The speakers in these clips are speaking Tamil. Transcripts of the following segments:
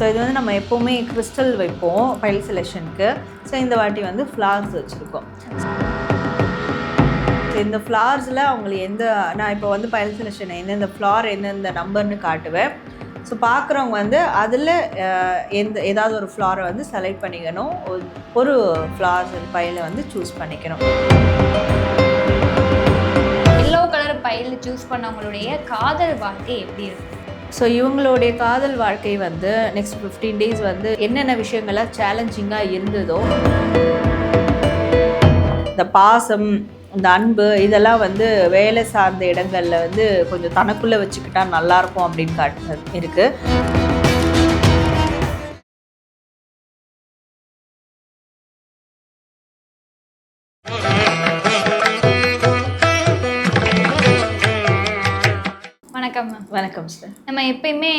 ஸோ இது வந்து நம்ம எப்போவுமே கிறிஸ்டல் வைப்போம் ஃபைல் செலெக்ஷனுக்கு ஸோ இந்த வாட்டி வந்து ஃப்ளார்ஸ் வச்சுருக்கோம். ஸோ இந்த ஃப்ளார்ஸில் அவங்களுக்கு எந்த நான் இப்போ வந்து பைல் செலெக்ஷன் எந்தெந்த ஃப்ளார் எந்தெந்த நம்பர்னு காட்டுவேன். ஸோ பார்க்குறவங்க வந்து அதில் எந்த ஏதாவது ஒரு ஃப்ளாரை வந்து செலக்ட் பண்ணிக்கணும். ஒரு- ஒரு ஃப்ளார்ஸ் பையில் வந்து சூஸ் பண்ணிக்கணும். எல்லோ கலர் பையில் சூஸ் பண்ணவங்களுடைய காதல் வாழ்க்கை எப்படி இருக்கும் ஸோ இவங்களுடைய காதல் வாழ்க்கை வந்து நெக்ஸ்ட் ஃபிஃப்டீன் டேஸ் வந்து என்னென்ன விஷயங்கள்லாம் சேலஞ்சிங்காக இருந்ததோ இந்த பாசம் இந்த அன்பு இதெல்லாம் வந்து வேலை சார்ந்த இடங்களில் வந்து கொஞ்சம் தனக்குள்ளே வச்சுக்கிட்டா நல்லாயிருக்கும் அப்படின்னு காட்டு இருக்குது மேம் நம்ம எப்பயுமே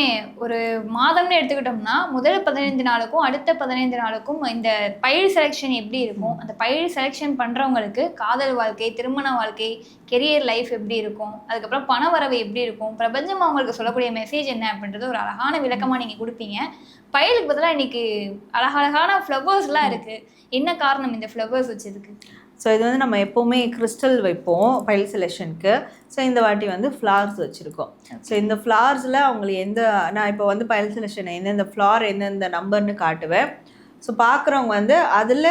ஒரு மாதம்னு எடுத்துக்கிட்டோம்னா முதல் பதினைந்து நாளுக்கும் அடுத்த பதினைந்து நாளுக்கும் இந்த பயிர் செலெக்ஷன் எப்படி இருக்கும்? அந்த பயிர் செலெக்ஷன் பண்ணுறவங்களுக்கு காதல் வாழ்க்கை திருமண வாழ்க்கை கெரியர் லைஃப் எப்படி இருக்கும்? அதுக்கப்புறம் பண வரவு எப்படி இருக்கும்? பிரபஞ்சம் அவங்களுக்கு சொல்லக்கூடிய மெசேஜ் என்ன அப்படின்றது ஒரு அழகான விளக்கமாக நீங்கள் கொடுப்பீங்க. பயிலுக்கு பதிலாக இன்னைக்கு அழகழகான ஃப்ளவர்ஸ்லாம் இருக்குது என்ன காரணம் இந்த ஃப்ளவர்ஸ் வச்சதுக்கு? ஸோ இது வந்து நம்ம எப்போவுமே கிறிஸ்டல் வைப்போம் பைல் செலெக்ஷனுக்கு ஸோ இந்த வாட்டி வந்து ஃப்ளார்ஸ் வச்சுருக்கோம். ஸோ இந்த ஃப்ளார்ஸில் அவங்களுக்கு எந்த நான் இப்போ வந்து பைல் செலெக்ஷன் எந்தெந்த ஃப்ளார் எந்தெந்த நம்பர்னு காட்டுவேன். ஸோ பார்க்குறவங்க வந்து அதில்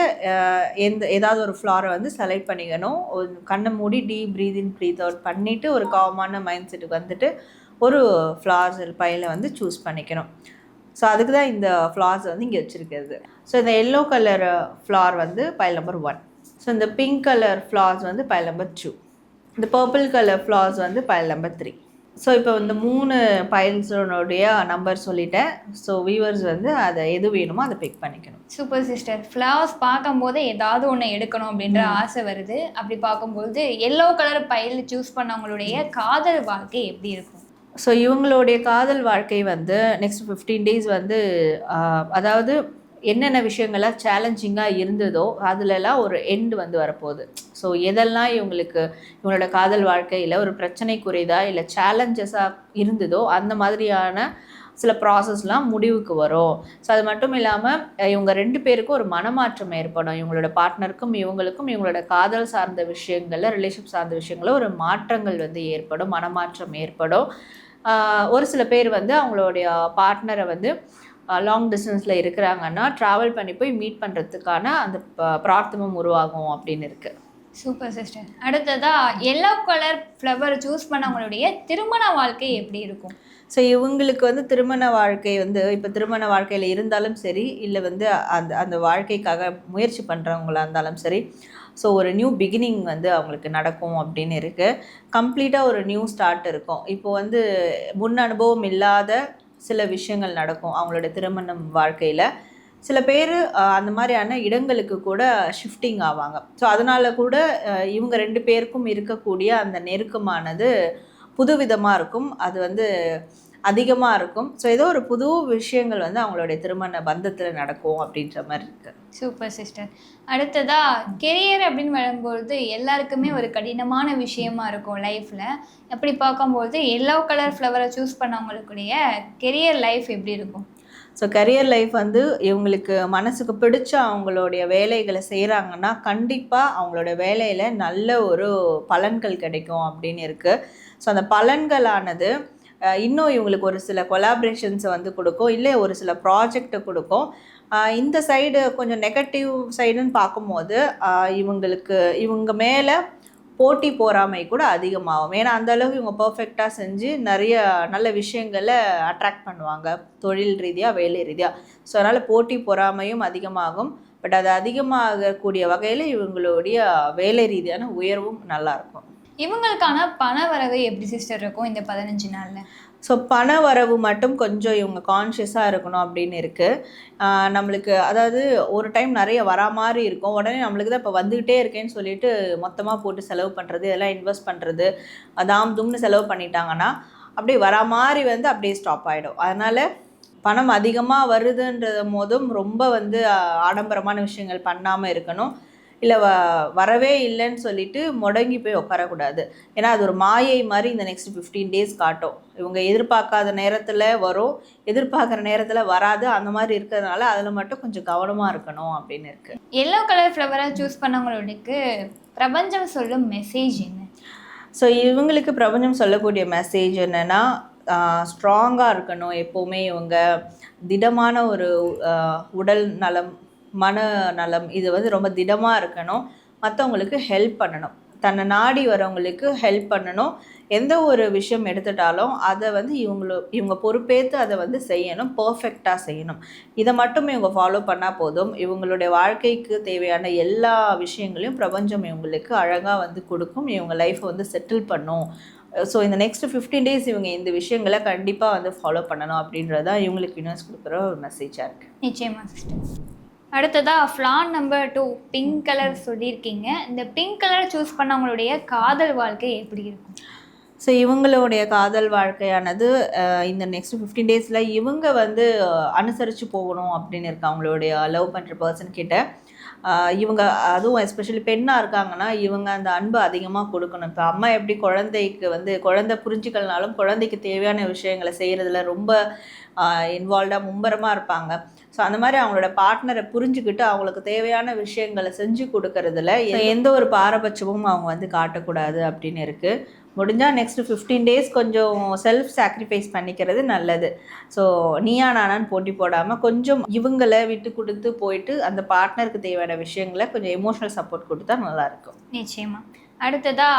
எந்த ஏதாவது ஒரு ஃப்ளாரை வந்து செலக்ட் பண்ணிக்கணும். ஒரு கண்ணை மூடி deep breath in breath out பண்ணிவிட்டு ஒரு காமான மைண்ட் செட்டுக்கு வந்துட்டு ஒரு ஃப்ளார்ஸ் பையில வந்து சூஸ் பண்ணிக்கணும். ஸோ அதுக்கு தான் இந்த ஃப்ளார்ஸ் வந்து இங்கே வச்சுருக்கிறது. ஸோ இந்த எல்லோ கலர் ஃப்ளார் வந்து பைல் நம்பர் ஒன் ஸோ இந்த பிங்க் கலர் ஃப்ளார்ஸ் வந்து பைல் நம்பர் டூ இந்த பர்பிள் கலர் ஃப்ளார்ஸ் வந்து பைல் நம்பர் த்ரீ ஸோ இப்போ இந்த மூணு பைல்ஸோடைய நம்பர் சொல்லிட்டேன். ஸோ வியூவர்ஸ் வந்து அதை எது வேணுமோ அதை பிக் பண்ணிக்கணும். சூப்பர் சிஸ்டர் ஃப்ளவர்ஸ் பார்க்கும்போது ஏதாவது ஒன்று எடுக்கணும் அப்படின்ற ஆசை வருது. அப்படி பார்க்கும்போது எல்லோ கலர் பையில் சூஸ் பண்ணவங்களுடைய காதல் வாழ்க்கை எப்படி இருக்கும்? ஸோ இவங்களுடைய காதல் வாழ்க்கை வந்து நெக்ஸ்ட் ஃபிஃப்டீன் டேஸ் வந்து அதாவது என்னென்ன விஷயங்கள்லாம் சேலஞ்சிங்காக இருந்ததோ அதுலலாம் ஒரு எண்டு வந்து வரப்போகுது. ஸோ எதெல்லாம் இவங்களுக்கு இவங்களோட காதல் வாழ்க்கையில் ஒரு பிரச்சனைக்குரியதா இல்லை சேலஞ்சஸாக இருந்ததோ அந்த மாதிரியான சில ப்ராசஸ்லாம் முடிவுக்கு வரும். ஸோ அது மட்டும் இல்லாமல் இவங்க ரெண்டு பேருக்கும் ஒரு மனமாற்றம் ஏற்படும். இவங்களோட பார்ட்னருக்கும் இவங்களுக்கும் இவங்களோட காதல் சார்ந்த விஷயங்களில் ரிலேஷன் சார்ந்த விஷயங்களில் ஒரு மாற்றங்கள் வந்து ஏற்படும் மனமாற்றம் ஏற்படும். ஒரு சில பேர் வந்து அவங்களுடைய பார்ட்னரை வந்து லாங் டிஸ்டன்ஸில் இருக்கிறாங்கன்னா ட்ராவல் பண்ணி போய் மீட் பண்ணுறதுக்கான அந்த ப- பிரார்த்தமும் உருவாகும் அப்படின்னு இருக்குது சூப்பர் சிஸ்டர் அடுத்ததா எல்லோ கலர் ஃப்ளவர் சூஸ் பண்ணவங்களுடைய திருமண வாழ்க்கை எப்படி இருக்கும்? ஸோ இவங்களுக்கு வந்து திருமண வாழ்க்கை வந்து இப்போ திருமண வாழ்க்கையில் இருந்தாலும் சரி இல்லை வந்து அந்த அந்த வாழ்க்கைக்காக முயற்சி பண்ணுறவங்களா இருந்தாலும் சரி ஸோ ஒரு நியூ பிகினிங் வந்து அவங்களுக்கு நடக்கும் அப்படின்னு இருக்குது கம்ப்ளீட்டாக ஒரு நியூ ஸ்டார்ட் இருக்கும். இப்போ வந்து முன் அனுபவம் இல்லாத சில விஷயங்கள் நடக்கும் அவங்களோட திருமணம் வாழ்க்கையில். சில பேர் அந்த மாதிரியான இடங்களுக்கு கூட ஷிஃப்டிங் ஆவாங்க. ஸோ அதனால கூட இவங்க ரெண்டு பேருக்கும் இருக்கக்கூடிய அந்த நெருக்கமானது புதுவிதமாக இருக்கும். அது வந்து அதிகமாக இருக்கும். ஸோ ஏதோ ஒரு புது விஷயங்கள் வந்து அவங்களுடைய திருமண பந்தத்தில் நடக்கும் அப்படின்ற மாதிரி இருக்குது சூப்பர் சிஸ்டர் அடுத்ததா கெரியர் அப்படின்னு வரும்பொழுது எல்லாருக்குமே ஒரு கடினமான விஷயமா இருக்கும் லைஃப்பில் அப்படி பார்க்கும்போது எல்லோ கலர் ஃப்ளவரை சூஸ் பண்ணவங்களுடைய கெரியர் லைஃப் எப்படி இருக்கும்? ஸோ கரியர் லைஃப் வந்து இவங்களுக்கு மனசுக்கு பிடிச்ச அவங்களுடைய வேலைகளை செய்கிறாங்கன்னா கண்டிப்பாக அவங்களோட வேலையில் நல்ல ஒரு பலன்கள் கிடைக்கும் அப்படின்னு இருக்குது ஸோ அந்த பலன்களானது இன்னும் இவங்களுக்கு ஒரு சில கொலாபரேஷன்ஸை வந்து கொடுக்கும் இல்லை ஒரு சில ப்ராஜெக்டை கொடுக்கும். இந்த சைடு கொஞ்சம் நெகட்டிவ் சைடுன்னு பார்க்கும்போது இவங்களுக்கு இவங்க மேலே போட்டி போகாமை கூட அதிகமாகும். ஏன்னா அந்த அளவுக்கு இவங்க பர்ஃபெக்டாக செஞ்சு நிறைய நல்ல விஷயங்களை அட்ராக்ட் பண்ணுவாங்க தொழில் ரீதியாக வேலை ரீதியாக ஸோ அதனால் போட்டி பொறாமையும் அதிகமாகும். பட் அது அதிகமாகக்கூடிய வகையில் இவங்களுடைய வேலை ரீதியான உயர்வும் நல்லாயிருக்கும் இவங்களுக்கான பண வரவு எப்படி சிஸ்டர் இருக்கும் இந்த பதினஞ்சு நாளில்? ஸோ பண வரவு மட்டும் கொஞ்சம் இவங்க கான்ஷியஸாக இருக்கணும் அப்படின்னு இருக்குது நம்மளுக்கு அதாவது ஒரு டைம் நிறைய வரா மாதிரி இருக்கும். உடனே நம்மளுக்கு தான் இப்போ வந்துக்கிட்டே இருக்கேன்னு சொல்லிட்டு மொத்தமாக போட்டு செலவு பண்ணுறது இதெல்லாம் இன்வெஸ்ட் பண்ணுறது அதாம் தும்னு செலவு பண்ணிட்டாங்கன்னா அப்படியே வரா மாதிரி வந்து அப்படியே ஸ்டாப் ஆகிடும் அதனால் பணம் அதிகமாக வருதுன்றது போதும் ரொம்ப வந்து ஆடம்பரமான விஷயங்கள் பண்ணாமல் இருக்கணும். இல்லை வ வரவே இல்லைன்னு சொல்லிட்டு முடங்கி போய் உட்காரக்கூடாது. ஏன்னா அது ஒரு மாயை மாதிரி இந்த நெக்ஸ்ட் ஃபிஃப்டீன் டேஸ் காட்டும். இவங்க எதிர்பார்க்காத நேரத்தில் வரும் எதிர்பார்க்குற நேரத்தில் வராது அந்த மாதிரி இருக்கிறதுனால அதில் மட்டும் கொஞ்சம் கவனமாக இருக்கணும் அப்படின்னு இருக்குது எல்லோ கலர் ஃப்ளவரை சூஸ் பண்ணவங்களுக்கு பிரபஞ்சம் சொல்லும் மெசேஜ் என்ன? ஸோ இவங்களுக்கு பிரபஞ்சம் சொல்லக்கூடிய மெசேஜ் என்னென்னா ஸ்ட்ராங்காக இருக்கணும். எப்போவுமே இவங்க திடமான ஒரு உடல் நலம் மன நலம் இது வந்து ரொம்ப திடமாக இருக்கணும். மற்றவங்களுக்கு ஹெல்ப் பண்ணணும். தன்னை நாடி வரவங்களுக்கு ஹெல்ப் பண்ணணும். எந்த ஒரு விஷயம் எடுத்துட்டாலும் அதை வந்து இவங்கள இவங்க பொறுப்பேற்று அதை வந்து செய்யணும். பர்ஃபெக்டாக செய்யணும். இதை மட்டும் இவங்க ஃபாலோ பண்ணால் போதும். இவங்களுடைய வாழ்க்கைக்கு தேவையான எல்லா விஷயங்களையும் பிரபஞ்சம் இவங்களுக்கு அழகாக வந்து கொடுக்கும். இவங்க லைஃப்பை வந்து செட்டில் பண்ணும். ஸோ இந்த நெக்ஸ்ட் ஃபிஃப்டீன் டேஸ் இவங்க இந்த விஷயங்களை கண்டிப்பாக வந்து ஃபாலோ பண்ணணும் அப்படின்றது தான் இவங்களுக்கு யூனிவர்ஸ் கொடுக்குற ஒரு மெசேஜாக இருக்குது நிச்சயமா சிஸ்டர் அடுத்ததா ஃப்ளான் நம்பர் டூ பிங்க் கலர் சொல்லியிருக்கீங்க. இந்த பிங்க் கலர் சூஸ் பண்ணவங்களுடைய காதல் வாழ்க்கை எப்படி இருக்கும்? ஸோ இவங்களுடைய காதல் வாழ்க்கையானது இந்த நெக்ஸ்ட் ஃபிஃப்டீன் டேஸில் இவங்க வந்து அனுசரித்து போகணும் அப்படின்னு இருக்கு அவங்களுடைய லவ் பண்ணுற பர்சன் கிட்ட இவங்க அதுவும் எஸ்பெஷலி பெண்ணாக இருக்காங்கன்னா இவங்க அந்த அன்பு அதிகமாக கொடுக்கணும். இப்போ அம்மா எப்படி குழந்தைக்கு வந்து குழந்தை புரிஞ்சுக்கலனாலும் குழந்தைக்கு தேவையான விஷயங்களை செய்கிறதுல ரொம்ப இன்வால்வ்டாக மும்பரமாக இருப்பாங்க. ஸோ அந்த மாதிரி அவங்களோட பார்ட்னரை புரிஞ்சுக்கிட்டு அவங்களுக்கு தேவையான விஷயங்களை செஞ்சு கொடுக்கறதுல எந்த ஒரு பாரபட்சமும் அவங்க வந்து காட்டக்கூடாது அப்படின்னு இருக்குது முடிஞ்சால் நெக்ஸ்ட் ஃபிஃப்டீன் டேஸ் கொஞ்சம் செல்ஃப் சாக்ரிஃபைஸ் பண்ணிக்கிறது நல்லது. ஸோ நீயா நானான்னு போட்டி போடாமல் கொஞ்சம் இவங்களை விட்டு கொடுத்து போயிட்டு அந்த பார்ட்னருக்கு தேவையான விஷயங்களை கொஞ்சம் எமோஷனல் சப்போர்ட் கொடுத்தா நல்லாயிருக்கும் நிச்சயமா. அடுத்ததா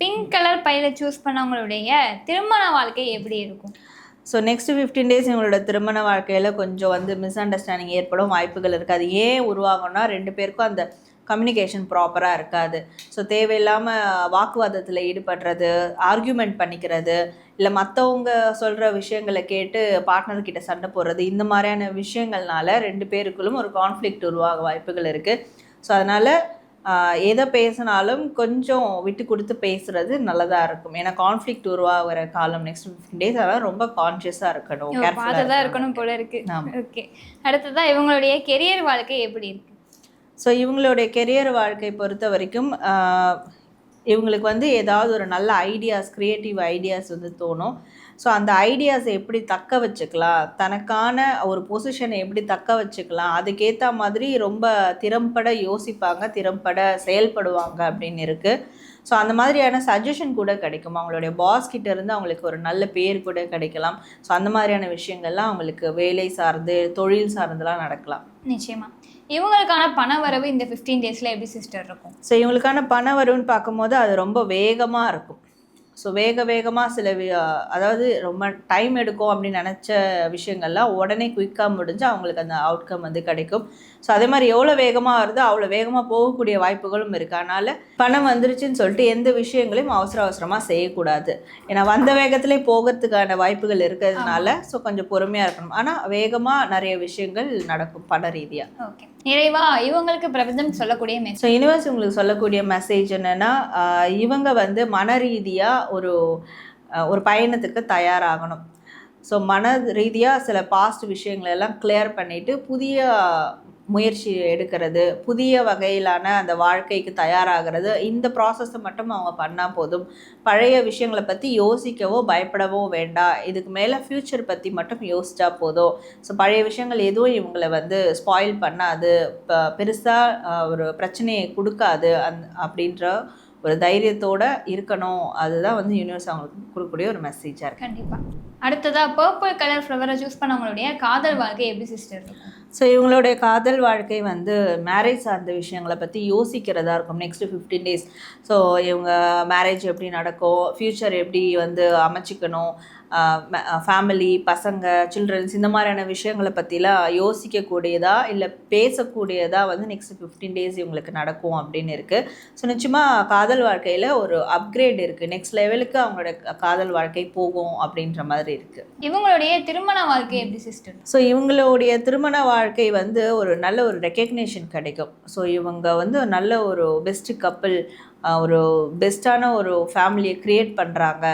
பிங்க் கலர் பையில சூஸ் பண்ணவங்களுடைய திருமண வாழ்க்கை எப்படி இருக்கும்? ஸோ நெக்ஸ்ட் ஃபிஃப்டீன் டேஸ் இவங்களோட திருமண வாழ்க்கையில் கொஞ்சம் வந்து மிஸ் அண்டர்ஸ்டாண்டிங் ஏற்படும் வாய்ப்புகள் இருக்குது. அது ஏன் உருவாகும்னா ரெண்டு பேருக்கும் அந்த கம்யூனிகேஷன் ப்ராப்பராக இருக்காது. ஸோ தேவையில்லாமல் வாக்குவாதத்தில் ஈடுபடுறது ஆர்கியூமெண்ட் பண்ணிக்கிறது இல்லை மற்றவங்க சொல்கிற விஷயங்களை கேட்டு பார்ட்னர்கிட்ட சண்டை போடுறது இந்த மாதிரியான விஷயங்கள்னால ரெண்டு பேருக்குள்ளும் ஒரு கான்ஃப்ளிக்ட் உருவாக வாய்ப்புகள் இருக்குது ஸோ அதனால் எதை பேசினாலும் கொஞ்சம் விட்டு கொடுத்து பேசுறது நல்லதாக இருக்கும். ஏன்னா கான்ஃப்ளிக்ட் உருவாகிற காலம் நெக்ஸ்ட் ஃபிஃப்டின் டேஸ் அதெல்லாம் ரொம்ப கான்ஷியஸாக இருக்கணும். தான் இருக்கணும். போல இருக்கு. ஓகே அடுத்ததா இவங்களுடைய கெரியர் வாழ்க்கை எப்படி இருக்கு? ஸோ இவங்களுடைய கெரியர் வாழ்க்கை பொறுத்த வரைக்கும் இவங்களுக்கு வந்து ஏதாவது ஒரு நல்ல ஐடியாஸ் க்ரியேட்டிவ் ஐடியாஸ் வந்து தோணும். ஸோ அந்த ஐடியாஸை எப்படி தக்க வச்சுக்கலாம்? தனக்கான ஒரு பொசிஷனை எப்படி தக்க வச்சுக்கலாம்? அதுக்கேற்ற மாதிரி ரொம்ப திறம்பட யோசிப்பாங்க திறம்பட செயல்படுவாங்க அப்படின்னு இருக்குது ஸோ அந்த மாதிரியான சஜஷன் கூட கிடைக்கும். அவங்களுடைய பாஸ் கிட்ட இருந்து அவங்களுக்கு ஒரு நல்ல பேர் கூட கிடைக்கலாம். ஸோ அந்த மாதிரியான விஷயங்கள்லாம் அவங்களுக்கு வேலை சார்ந்து தொழில் சார்ந்துலாம் நடக்கலாம். நிச்சயமா. இவங்களுக்கான பண வரவு இந்த 15 டேஸ்ல எப்படி சிஸ்டர் இருக்கும்? ஸோ இவங்களுக்கான பண வரும்னு பார்க்கும்போது அது ரொம்ப வேகமாக இருக்கும். ஸோ வேக வேகமாக சில அதாவது ரொம்ப டைம் எடுக்கும் அப்படின்னு நினச்ச விஷயங்கள்லாம் உடனே குயிக்காக முடிஞ்சு அவங்களுக்கு அந்த அவுட்கம் வந்து கிடைக்கும். ஸோ அதே மாதிரி எவ்வளோ வேகமாக வருதோ அவ்வளோ வேகமாக போகக்கூடிய வாய்ப்புகளும் இருக்குது அதனால் பணம் வந்துருச்சுன்னு சொல்லிட்டு எந்த விஷயங்களையும் அவசர அவசரமாக செய்யக்கூடாது. ஏன்னா வந்த வேகத்திலே போகிறதுக்கான வாய்ப்புகள் இருக்கிறதுனால ஸோ கொஞ்சம் பொறுமையாக இருக்கணும். ஆனால் வேகமாக நிறைய விஷயங்கள் நடக்கும் பண ரீதியாக ஓகே நிறைவா இவங்களுக்கு பிரபஞ்சம் சொல்லக்கூடிய மெசேஜ் ஸோ யூனிவர்ஸ் உங்களுக்கு சொல்லக்கூடிய மெசேஜ் என்னென்னா இவங்க வந்து மன ரீதியாக ஒரு ஒரு பயணத்துக்கு தயாராகணும். ஸோ மன ரீதியாக சில பாஸ்ட் விஷயங்களெல்லாம் கிளியர் பண்ணிவிட்டு புதிய முயற்சி எடுக்கிறது புதிய வகையிலான அந்த வாழ்க்கைக்கு தயாராகிறது இந்த ப்ராசஸை மட்டும் அவங்க பண்ணால் போதும். பழைய விஷயங்களை பற்றி யோசிக்கவோ பயப்படவோ வேண்டாம். இதுக்கு மேலே ஃப்யூச்சர் பற்றி மட்டும் யோசித்தா போதும். ஸோ பழைய விஷயங்கள் எதுவும் இவங்களை வந்து ஸ்பாயில் பண்ணாது. இப்போ பெருசாக ஒரு பிரச்சனையை கொடுக்காது. அந் அப்படின்ற ஒரு தைரியத்தோட இருக்கணும். அதுதான் வந்து யூனிவர்ஸ் அவங்களுக்கு கொடுக்கக்கூடிய ஒரு மெசேஜாக இருக்கு. கண்டிப்பாக அடுத்ததாக பர்பிள் கலர் ஃப்ளவரை சூஸ் பண்ணவங்களுடைய காதல் வாழ்க்கை எப்படி சிஸ்டர் இருக்கும்? ஸோ இவங்களுடைய காதல் வாழ்க்கை வந்து மேரேஜ் சார்ந்த விஷயங்களை பற்றி யோசிக்கிறதா இருக்கும் நெக்ஸ்ட்டு ஃபிஃப்டீன் டேஸ் ஸோ இவங்க மேரேஜ் எப்படி நடக்கும்? ஃப்யூச்சர் எப்படி வந்து அமைச்சிக்கணும்? ஃபேமிலி பசங்க சில்ட்ரன்ஸ் இந்த மாதிரியான விஷயங்களை பற்றிலாம் யோசிக்கக்கூடியதா இல்லை பேசக்கூடியதா வந்து நெக்ஸ்ட் ஃபிஃப்டீன் டேஸ் இவங்களுக்கு நடக்கும் அப்படின்னு இருக்குது ஸோ நிச்சயமாக காதல் வாழ்க்கையில் ஒரு அப்கிரேட் இருக்குது நெக்ஸ்ட் லெவலுக்கு அவங்களோட காதல் வாழ்க்கை போகும் அப்படின்ற மாதிரி இருக்குது இவங்களுடைய திருமண வாழ்க்கை எப்படி சிஸ்டர் ஸோ இவங்களுடைய திருமண வாழ்க்கை வந்து ஒரு நல்ல ஒரு ரெக்கக்னேஷன் கிடைக்கும். ஸோ இவங்க வந்து நல்ல ஒரு பெஸ்ட் கப்பிள் ஒரு பெஸ்ட்டான ஒரு ஃபேமிலியை க்ரியேட் பண்ணுறாங்க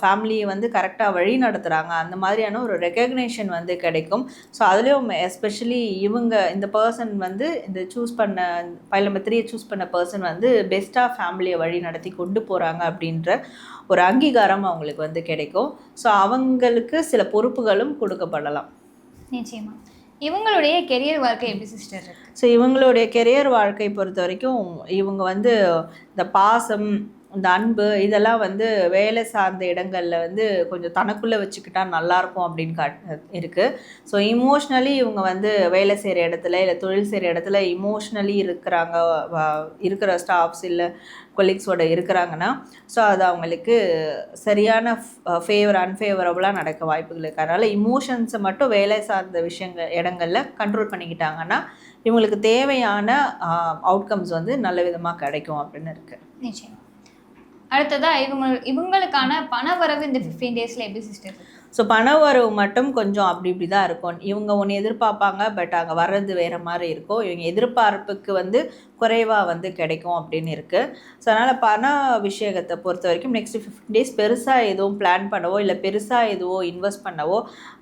ஃபேமிலியை வந்து கரெக்டாக வழி நடத்துகிறாங்க அந்த மாதிரியான ஒரு ரெக்கக்னேஷன் வந்து கிடைக்கும். ஸோ அதுலேயும் எஸ்பெஷலி இவங்க இந்த பர்சன் வந்து இந்த சூஸ் பண்ண பைல் நம்பர் த்ரீயை சூஸ் பண்ண பர்சன் வந்து பெஸ்ட்டாக ஃபேமிலியை வழி நடத்தி கொண்டு போகிறாங்க அப்படின்ற ஒரு அங்கீகாரம் அவங்களுக்கு வந்து கிடைக்கும். ஸோ அவங்களுக்கு சில பொறுப்புகளும் கொடுக்கப்படலாம். நிச்சயமா. இவங்களுடைய கெரியர் வாழ்க்கை எப்படி சிஸ்டர் ஸோ இவங்களுடைய கெரியர் வாழ்க்கை பொறுத்த வரைக்கும் இவங்க வந்து இந்த பாசம் இந்த அன்பு இதெல்லாம் வந்து வேலை சார்ந்த இடங்களில் வந்து கொஞ்சம் தனக்குள்ளே வச்சுக்கிட்டா நல்லாயிருக்கும் அப்படின்னு காட் இருக்குது ஸோ இமோஷ்னலி இவங்க வந்து வேலை செய்கிற இடத்துல இல்லை தொழில் செய்கிற இடத்துல இமோஷ்னலி இருக்கிறாங்க இருக்கிற ஸ்டாஃப்ஸ் இல்லை கொலீக்ஸோட இருக்கிறாங்கன்னா ஸோ அது அவங்களுக்கு சரியான ஃபேவர் அன்ஃபேவரபுளாக நடக்க வாய்ப்புகள் இருக்கு. அதனால் இமோஷன்ஸை மட்டும் வேலை சார்ந்த விஷயங்கள் இடங்களில் கண்ட்ரோல் பண்ணிக்கிட்டாங்கன்னா இவங்களுக்கு தேவையான அவுட்கம்ஸ் வந்து நல்ல விதமாக கிடைக்கும் அப்படின்னு இருக்குது நிச்சயம். அடுத்ததா இவங்க இவங்களுக்கான பண வரவு இந்த ஃபிஃப்டீன் டேஸ்ல எப்படி சிஸ்டர் ஸோ பண வரவு மட்டும் கொஞ்சம் அப்படி இப்படி தான் இருக்கும். இவங்க ஒன்று எதிர்பார்ப்பாங்க பட் அங்கே வர்றது வேறு மாதிரி இருக்கும். இவங்க எதிர்பார்ப்புக்கு வந்து குறைவாக வந்து கிடைக்கும் அப்படின்னு இருக்குது ஸோ அதனால் பண விஷயத்தை பொறுத்த வரைக்கும் நெக்ஸ்ட் ஃபிஃப்டின் டேஸ் பெருசாக எதுவும் பிளான் பண்ணவோ இல்லை பெருசாக எதுவோ இன்வெஸ்ட் பண்ணவோ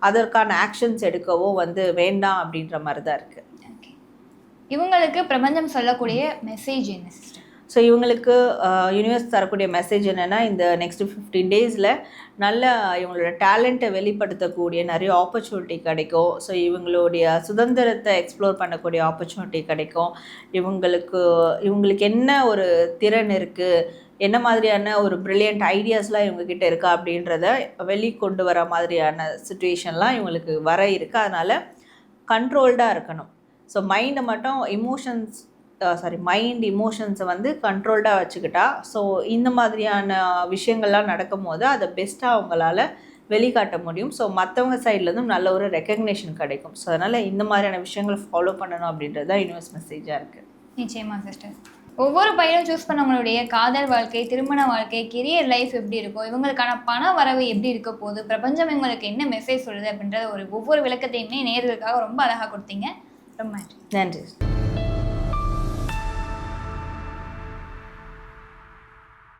அதற்கான ஆக்ஷன்ஸ் எடுக்கவோ வந்து வேண்டாம் அப்படின்ற மாதிரி தான் இருக்குது இவங்களுக்கு பிரபஞ்சம் சொல்லக்கூடிய மெசேஜ் என்ன சிஸ்டர் ஸோ இவங்களுக்கு uh, யூனிவர்ஸ் தரக்கூடிய மெசேஜ் என்னென்னா இந்த நெக்ஸ்ட் ஃபிஃப்டீன் டேஸில் நல்ல இவங்களோட டேலண்ட்டை வெளிப்படுத்தக்கூடிய நிறைய ஆப்பர்ச்சுனிட்டி கிடைக்கும். ஸோ இவங்களுடைய சுதந்திரத்தை எக்ஸ்ப்ளோர் பண்ணக்கூடிய ஆப்பர்ச்சுனிட்டி கிடைக்கும். இவங்களுக்கு இவங்களுக்கு என்ன ஒரு திறன் இருக்குது என்ன மாதிரியான ஒரு ப்ரில்லியண்ட் ஐடியாஸ்லாம் இவங்கக்கிட்ட இருக்கா? அப்படின்றத வெளிக்கொண்டு வர மாதிரியான சுச்சுவேஷன்லாம் இவங்களுக்கு வர இருக்குது அதனால் கண்ட்ரோல்டாக இருக்கணும். ஸோ மைண்டை மட்டும் இமோஷன்ஸ் சாரி மைண்ட் இமோஷன்ஸை வந்து கண்ட்ரோல்டாக வச்சுக்கிட்டா ஸோ இந்த மாதிரியான விஷயங்கள்லாம் நடக்கும்போது அதை பெஸ்ட்டாக அவங்களால வெளிக்காட்ட முடியும். ஸோ மற்றவங்க சைட்லேருந்தும் நல்ல ஒரு ரெக்கக்னேஷன் கிடைக்கும். ஸோ அதனால் இந்த மாதிரியான விஷயங்களை ஃபாலோ பண்ணணும் அப்படின்றது தான் யூனிவர்ஸ் மெசேஜாக இருக்குது நிச்சயமா சிஸ்டர் ஒவ்வொரு பையனும் சூஸ் பண்ணவங்களுடைய காதல் வாழ்க்கை திருமண வாழ்க்கை கெரியர் லைஃப் எப்படி இருக்கும் இவங்களுக்கான பண வரவு எப்படி இருக்க போகுது பிரபஞ்சம் இவங்களுக்கு என்ன மெசேஜ் சொல்லுது அப்படின்றத ஒரு ஒவ்வொரு விளக்கத்தையுமே நேர்களுக்காக ரொம்ப அழகாக கொடுத்தீங்க. ரொம்ப நன்றி. நன்றி